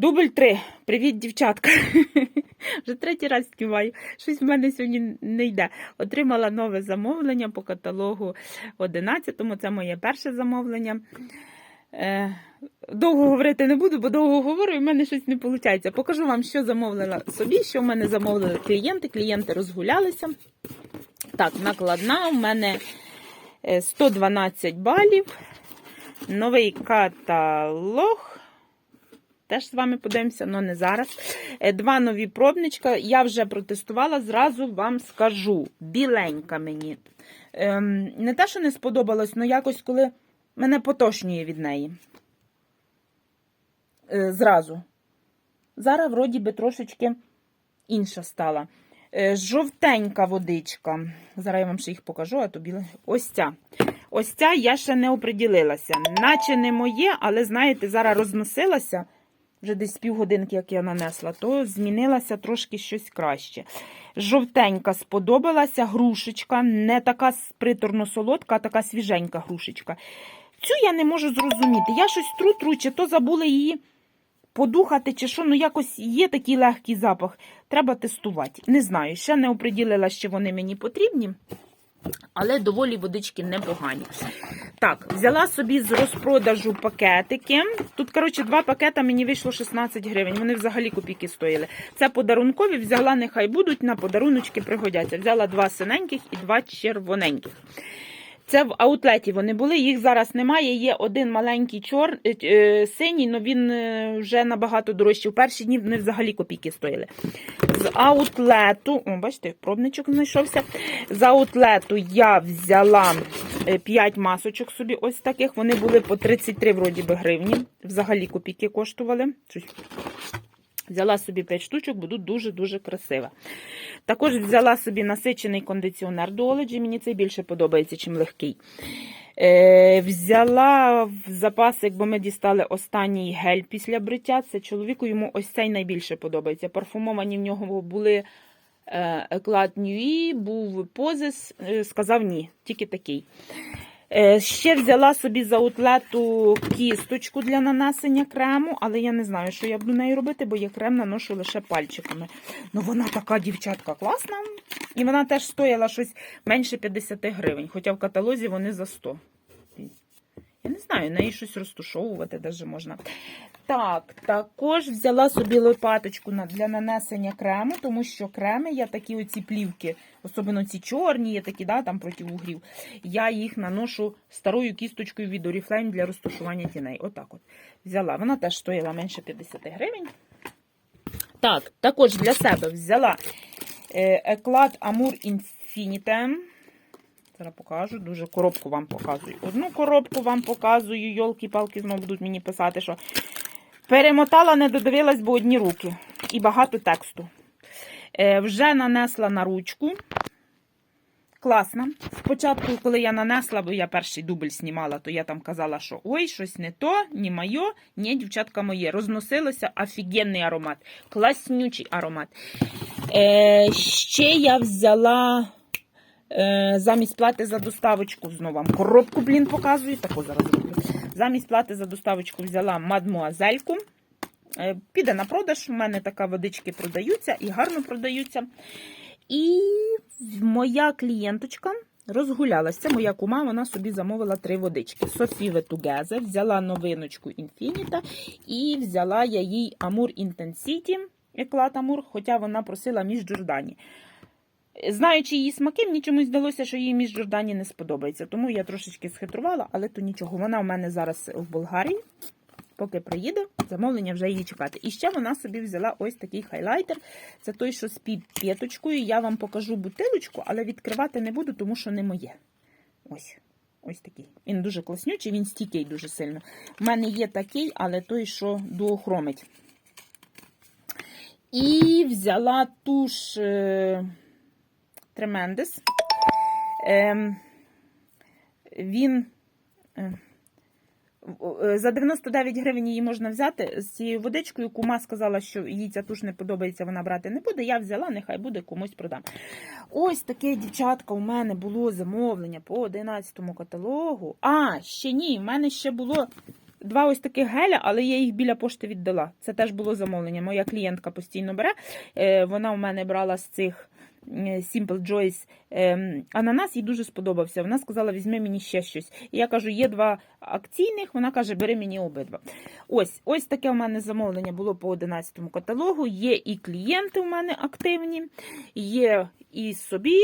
Дубль 3. Привіт, дівчатка. Вже третій раз співаю. Щось в мене сьогодні не йде. Отримала нове замовлення по каталогу 11-му. Це моє перше замовлення. Е, довго говорити не буду, бо довго говорю, і в мене щось не виходить. Покажу вам, що замовила собі, що в мене замовили клієнти. Клієнти розгулялися. Так, накладна у мене е, 112 балів. Новий каталог. Теж з вами подивимося, але не зараз. Е, Два нові пробничка. Я вже протестувала, зразу вам скажу. Біленька мені. Ем, не те, що не сподобалось, але якось коли мене потошнює від неї. Е, зразу. Зараз, вроді би, трошечки інша стала. Е, жовтенька водичка. Зараз я вам ще їх покажу, а то біле. Ось ця. Ось ця я ще не оприділилася. Наче не моє, але, знаєте, зараз розносилася вже десь півгодинки, як я нанесла, то змінилася трошки щось краще. Жовтенька сподобалася, грушечка, не така приторно солодка, а така свіженька грушечка. Цю я не можу зрозуміти. Я щось тру-тру, чи то забули її подухати, чи що, ну якось є такий легкий запах. Треба тестувати. Не знаю, ще не оприділила, що вони мені потрібні. Але доволі водички непогані. Так, взяла собі з розпродажу пакетики. Тут, коротше, два пакета мені вийшло 16 гривень. Вони взагалі копійки стоїли. Це подарункові, взяла, нехай будуть, на подаруночки пригодяться. Взяла два синеньких і два червоненьких. Це в аутлеті вони були, їх зараз немає. Є один маленький чор... е, е, синій, але він е, вже набагато дорожчий. В перші дні вони взагалі копійки стоїли. З аутлету, о, бачите, пробничок знайшовся. З аутлету я взяла 5 масочок собі ось таких. Вони були по 33 вроді би гривні. Взагалі копійки коштували. Взяла собі 5 штучок, будуть дуже-дуже красива. Також взяла собі насичений кондиціонер до мені цей більше подобається, чим легкий. Е, взяла в запасик, бо ми дістали останній гель після бриття. Це чоловіку йому ось цей найбільше подобається. Парфумовані в нього були е, Еклад Ньюї, був позис, е, сказав ні, тільки такий. Е, Ще взяла собі за утлету кісточку для нанесення крему, але я не знаю, що я буду нею робити, бо я крем наношу лише пальчиками. Ну вона така дівчатка класна. І вона теж стояла щось менше 50 гривень, хоча в каталозі вони за 100. Я не знаю, неї щось розтушовувати даже можна. Так, також взяла собі лопаточку для нанесення крему, тому що креми я такі оці плівки, особливо ці чорні, є такі, да, там проти угрів. Я їх наношу старою кісточкою від Oriflame для розташування тіней. Отак от. Взяла. Вона теж стоїла менше 50 гривень. Так, також для себе взяла е, Еклад Amour Infinite. Зараз покажу, дуже коробку вам показую. Одну коробку вам показую, йолки-палки знову будуть мені писати, що перемотала, не додивилась, бо одні руки. І багато тексту. Е, вже нанесла на ручку. Класно. Спочатку, коли я нанесла, бо я перший дубль знімала, то я там казала, що ой, щось не то, не моє, ні, дівчатка моє. Розносилося офігенний аромат. Класнючий аромат. Е, ще я взяла е, замість плати за доставочку, знову вам коробку, блін, показую. Таку зараз. Замість плати за доставочку взяла мадмуазельку. Е, піде на продаж. У мене така водички продаються і гарно продаються. І моя клієнточка розгулялася. Моя кума, вона собі замовила три водички. Софіве Тугезе, взяла новиночку Infinita і взяла я їй Амур Intensity, Еклад Амур, хоча вона просила між Джордані. Знаючи її смаки, мені чомусь здалося, що їй між Джордані не сподобається. Тому я трошечки схитрувала, але то нічого. Вона у мене зараз в Болгарії. Поки приїде, замовлення вже її чекати. І ще вона собі взяла ось такий хайлайтер. Це той, що з підп'яточкою. Я вам покажу бутилочку, але відкривати не буду, тому що не моє. Ось. Ось такий. Він дуже класнючий, він стійкий дуже сильно. У мене є такий, але той, що дуохромить. І взяла туш е, Ем, він. е, За 99 гривень її можна взяти з цією водичкою. Кума сказала, що їй ця туш не подобається, вона брати не буде. Я взяла, нехай буде, комусь продам. Ось таке, дівчатка, у мене було замовлення по 11 каталогу. А, ще ні, в мене ще було два ось таких геля, але я їх біля пошти віддала. Це теж було замовлення. Моя клієнтка постійно бере. Е, Вона у мене брала з цих е, Simple Joys е, ананас, їй дуже сподобався. Вона сказала, візьми мені ще щось. І я кажу, є два акційних, вона каже, бери мені обидва. Ось ось таке у мене замовлення було по 11 каталогу. Є і клієнти у мене активні, є і собі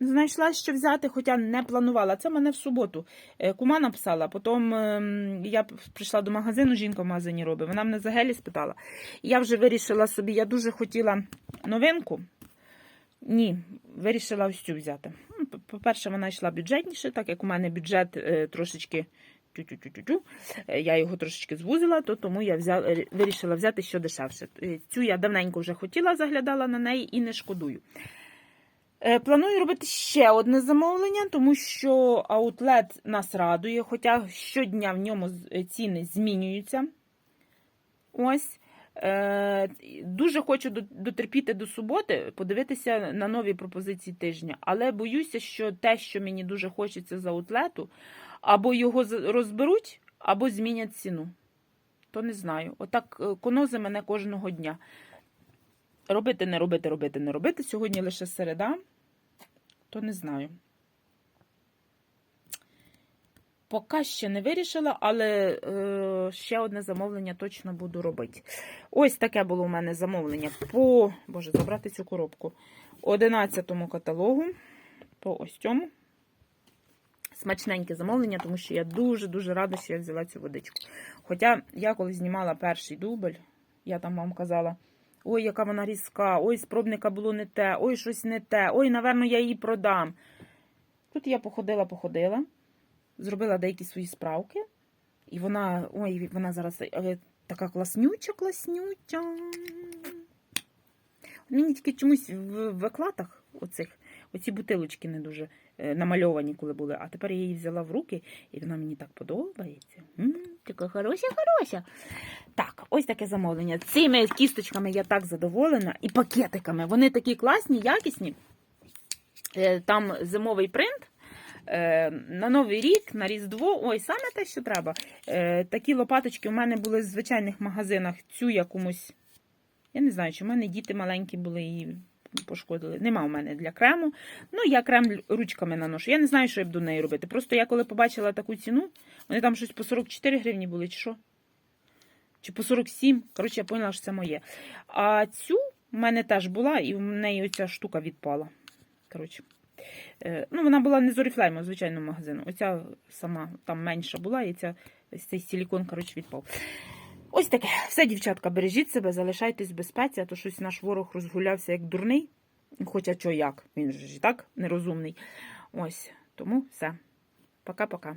знайшла, що взяти, хоча не планувала. Це мене в суботу. Е, Кума написала. Потім ем, я прийшла до магазину, жінка в магазині робить. Вона мене за гелі спитала. Я вже вирішила собі, я дуже хотіла новинку. Ні, вирішила ось цю взяти. Ну, по- По-перше, вона йшла бюджетніше, так як у мене бюджет е, трошечки. тю-тю-тю-тю-тю, е, Я його трошечки звузила, то тому я взяла, е, вирішила взяти що дешевше. Цю я давненько вже хотіла, заглядала на неї і не шкодую. Планую робити ще одне замовлення, тому що аутлет нас радує, хоча щодня в ньому ціни змінюються. Ось. Е, Дуже хочу дотерпіти до суботи, подивитися на нові пропозиції тижня. Але боюся, що те, що мені дуже хочеться з аутлету, або його розберуть, або змінять ціну. То не знаю. Отак е, конози мене кожного дня. Робити, не робити, робити, не робити. Сьогодні лише середа, то не знаю. Поки ще не вирішила, але е, ще одне замовлення точно буду робити. Ось таке було у мене замовлення по. Боже, забрати цю коробку. 11 каталогу. По ось цьому. Смачненьке замовлення, тому що я дуже-дуже рада, що я взяла цю водичку. Хоча я коли знімала перший дубль, я там вам казала: ой, яка вона різка, ой, з пробника було не те, ой, щось не те, ой, напевно, я її продам. Тут я походила-походила, зробила деякі свої справки, і вона, ой, вона зараз така класнюча, класнюча. Мені тільки чомусь в викладах оцих, оці бутилочки не дуже е, намальовані, коли були. А тепер я її взяла в руки, і вона мені так подобається. М, така хороша, хороша. Так, ось таке замовлення. Цими кісточками я так задоволена. І пакетиками. Вони такі класні, якісні. Е, Там зимовий принт. Е, На Новий рік, на Різдво, ой, саме те, що треба. Е, Такі лопаточки у мене були в звичайних магазинах. Цю якомусь. Я не знаю, чи в мене діти маленькі були і пошкодили. Нема у мене для крему. Ну, я крем ручками наношу. Я не знаю, що я буду нею робити. Просто я коли побачила таку ціну, вони там щось по 44 гривні були, чи що? Чи по 47. Коротше, я поняла, що це моє. А цю в мене теж була, і в неї оця штука відпала. Коротше. Е, Ну, вона була не з Оріфлейму, звичайно, магазину. Оця сама там менша була, і ця, цей силікон, коротше, відпав. Ось таке. Все, дівчатка, бережіть себе, залишайтесь в безпеці, а то щось наш ворог розгулявся як дурний. Хоча чо як, він ж і так нерозумний. Ось, тому все. Пока-пока.